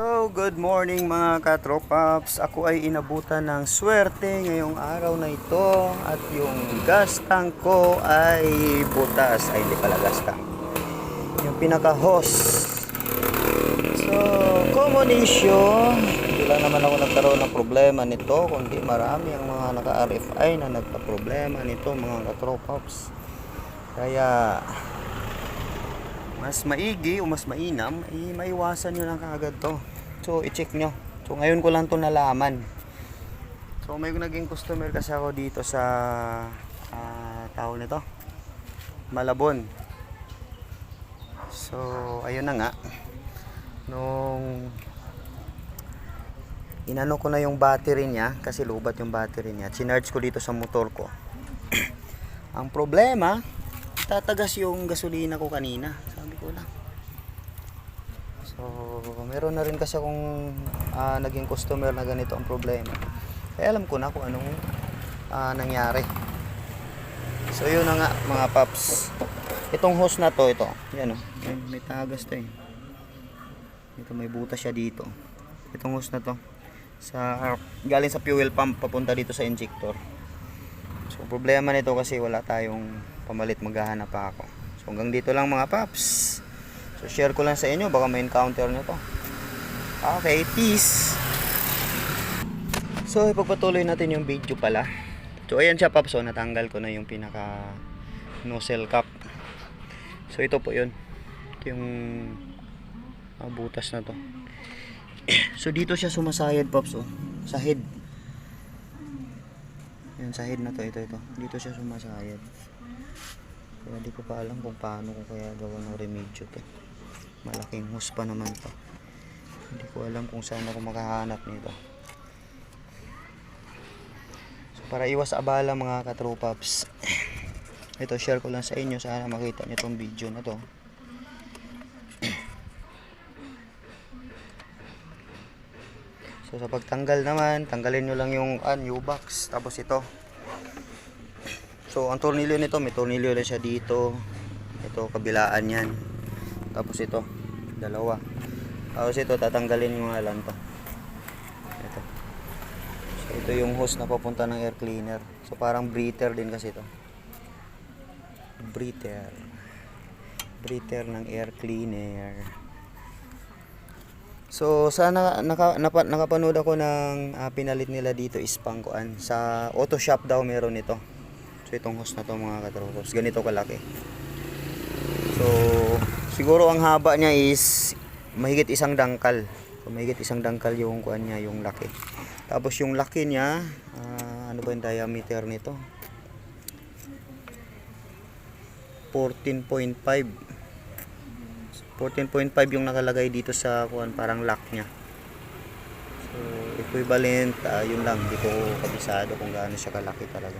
So, good morning mga katropaps. Ako ay inabutan ng swerte ngayong araw na ito at yung gas tank ko ay butas. Ay, hindi pala gas tank. Yung pinaka-hose. So, common issue. Hindi lang naman ako nagkaroon ng problema nito, kundi marami ang mga naka-RFI na nagka-problema nito mga katropaps. Kaya, mas maigi o mas mainam, eh, maiwasan nyo lang kaagad to. So, i-check nyo. So, ngayon ko lang to nalaman. So, may naging customer kasi ako dito sa uh, tao nito. Malabon. So, ayun na nga. Nung inano ko na yung battery niya kasi lubat yung battery niya. Chinarge ko dito sa motor ko. Ang problema, tatagas yung gasolina ko kanina. Sabi ko lang. So, meron na rin kasi akong ah, naging customer na ganito ang problema. Kaya alam ko na kung anong ah, nangyari. So, yun na nga mga paps. Itong hose na to, ito. Yan o. May, may tagas to eh. Ito may butas siya dito. Itong hose na to. Sa, galing sa fuel pump papunta dito sa injector. So, problema nito kasi wala tayong pamalit maghahanap ako. So, hanggang dito lang mga paps. So, share ko lang sa inyo. Baka may encounter nyo to. Okay, peace. So, ipagpatuloy natin yung video pala. So, ayan siya paps. So, natanggal ko na yung pinaka nozzle cap. So, ito po yun. Ito yung ah, butas na to. so, dito siya sumasayad paps. Oh, sa head. Yan sa head na to, ito, ito. Dito siya sumasayad. Kaya di ko pa alam kung paano ko kaya gawa ng remedyo to. Malaking hose pa naman to. Hindi ko alam kung saan ako makahanap nito. So, para iwas abala mga katropaps. Ito, share ko lang sa inyo. Sana makita nyo tong video na to. So sa pagtanggal naman, tanggalin nyo lang yung ah, new box. Tapos ito. So ang tornilyo nito, may tornilyo rin siya dito. Ito, kabilaan yan. Tapos ito, dalawa. Tapos ito, tatanggalin nyo nga lang to. Ito. So ito yung hose na papunta ng air cleaner. So parang breather din kasi ito. Breather. Breather ng air cleaner. So sana naka, napa, nakapanood ako ng ah, pinalit nila dito is pangkuan sa auto shop daw meron ito. So itong hose na to mga katropos, ganito kalaki. So siguro ang haba niya is mahigit isang dangkal. So mahigit isang dangkal yung kuan niya, yung laki. Tapos yung laki niya, ah, ano ba yung diameter nito? 14.5 14.5 yung nakalagay dito sa kuan parang lock niya. So equivalent ah, yun lang hindi ko kabisado kung gaano siya kalaki talaga.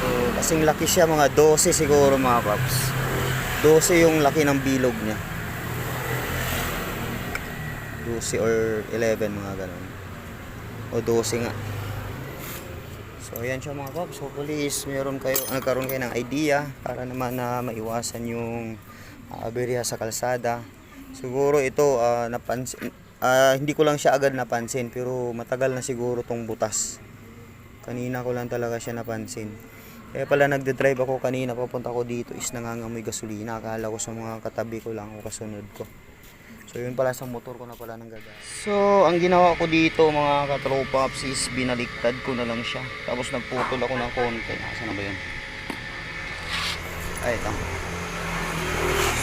So kasing laki siya mga 12 siguro mga paps. 12 yung laki ng bilog niya. 12 or 11 mga ganun. O 12 nga. So ayan siya mga paps. Hopefully is meron kayo, nagkaroon kayo ng idea para naman na maiwasan yung uh, aberya sa kalsada. Siguro ito ah, napansin, ah, hindi ko lang siya agad napansin pero matagal na siguro tong butas. Kanina ko lang talaga siya napansin. Kaya pala nagde-drive ako kanina papunta ko dito is nangangamoy gasolina. Akala ko sa mga katabi ko lang o kasunod ko. So yun pala sa motor ko na pala nang gaga. So ang ginawa ko dito mga katropaps is binaliktad ko na lang siya. Tapos nagputol ako ng konti. Nasaan na ba yun? Ay ito.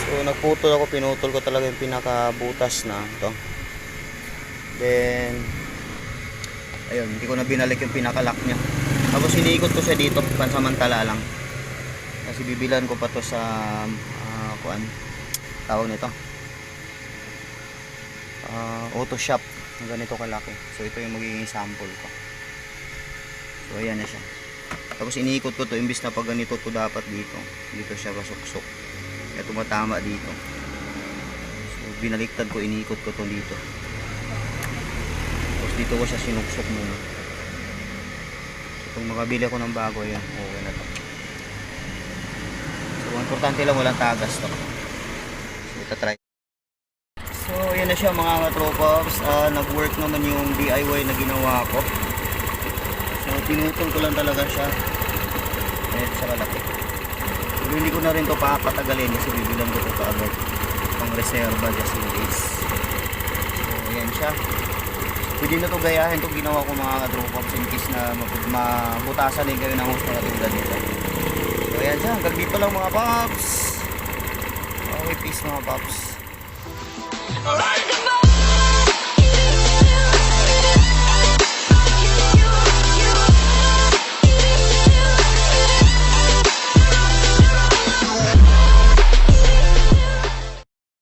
So nagputol ako, pinutol ko talaga yung pinakabutas na ito. Then ayun, hindi ko na binalik yung pinakalock niya. Tapos iniikot ko siya dito, pansamantala lang. Kasi bibilan ko pa to sa ah, kuan tawag nito? Uh, auto shop na ganito kalaki. So ito yung magiging sample ko. So ayan na siya. Tapos iniikot ko to imbis na pag ganito to dapat dito dito siya basuksok kaya tumatama dito. So binaliktad ko iniikot ko to dito. Tapos dito ko siya sinuksok muna kung makabili ako ng bago yan okay na to so importante lang walang tagas to. So, ito try. So, yan na siya mga katropaps. Ah, nag-work naman yung DIY na ginawa ko. So, pinutol ko lang talaga siya. Kahit sa kalaki. Pero hindi ko na rin to papatagalin kasi bibilang ko to kaagad. Pang reserva just in case. So, yan siya. Pwede na to gayahin itong ginawa ko mga katropaps in case na mabutasan din kayo ng hose na katulad nito. So, yan siya. Hanggang dito lang mga paps. Okay, peace mga paps. Alright!